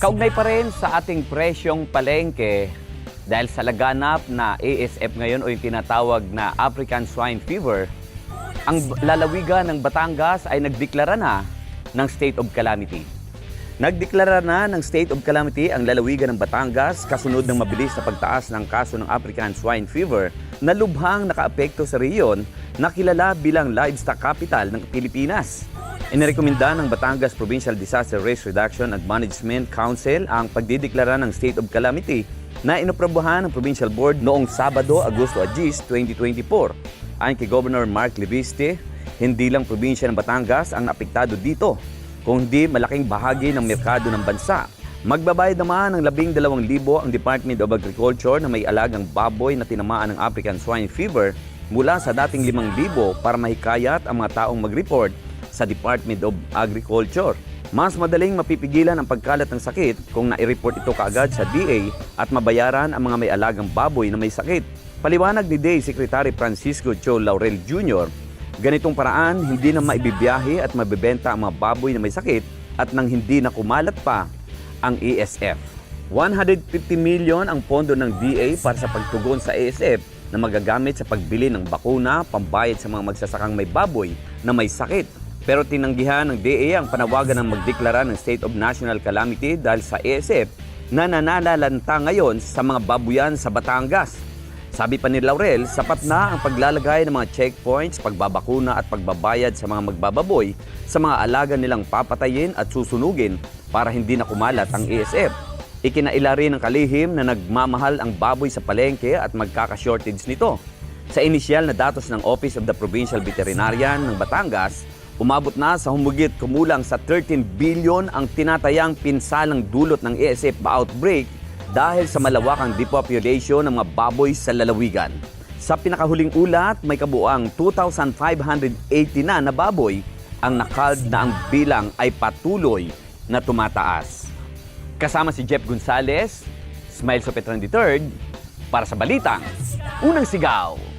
Kaugnay pa rin sa ating presyong palengke dahil sa laganap na ASF ngayon o yung tinatawag na African Swine Fever, ang lalawigan ng Batangas ay nagdeklara na ng state of calamity. Nagdeklara na ng state of calamity ang lalawigan ng Batangas kasunod ng mabilis na pagtaas ng kaso ng African Swine Fever na lubhang nakaapekto sa rehiyon na kilala bilang livestock capital ng Pilipinas. Inirekomenda ng Batangas Provincial Disaster Risk Reduction and Management Council ang pagdideklara ng state of calamity na inoprobahan ng Provincial Board noong Sabado, Agosto 10, 2024. Ayon kay Governor Mark Leviste, hindi lang probinsya ng Batangas ang apektado dito, kundi malaking bahagi ng merkado ng bansa. Magbabayad naman ng 12,000 ang Department of Agriculture na may alagang baboy na tinamaan ng African Swine Fever mula sa dating 5,000 para mahikayat ang mga taong mag-report sa Department of Agriculture. Mas madaling mapipigilan ang pagkalat ng sakit kung nai-report ito kaagad sa DA at mabayaran ang mga may alagang baboy na may sakit. Paliwanag ni DA Secretary Francisco Cho Laurel Jr., ganitong paraan hindi na maibibiyahe at mabebenta ang mga baboy na may sakit at nang hindi na kumalat pa ang ESF. 150 million ang pondo ng DA para sa pagtugon sa ASF na magagamit sa pagbili ng bakuna, pambayad sa mga magsasakang may baboy na may sakit. Pero tinanggihan ng DA ang panawagan ng magdeklara ng State of National Calamity dahil sa ASF na nanalalanta ngayon sa mga babuyan sa Batangas. Sabi pa ni Laurel, sapat na ang paglalagay ng mga checkpoints, pagbabakuna at pagbabayad sa mga magbababoy sa mga alaga nilang papatayin at susunugin para hindi na kumalat ang ASF. Ikinaila rin ng kalihim na nagmamahal ang baboy sa palengke at magkaka-shortage nito. Sa inisyal na datos ng Office of the Provincial Veterinarian ng Batangas, umabot na sa humigit kumulang sa 13 billion ang tinatayang pinsalang dulot ng ASF outbreak dahil sa malawakang depopulation ng mga baboy sa lalawigan. Sa pinakahuling ulat, may kabuang 2,580 na na baboy ang nakald na ang bilang ay patuloy na tumataas. Kasama si Jeff Gonzalez, Smile Sopetran III, para sa Balitang Unang Sigaw.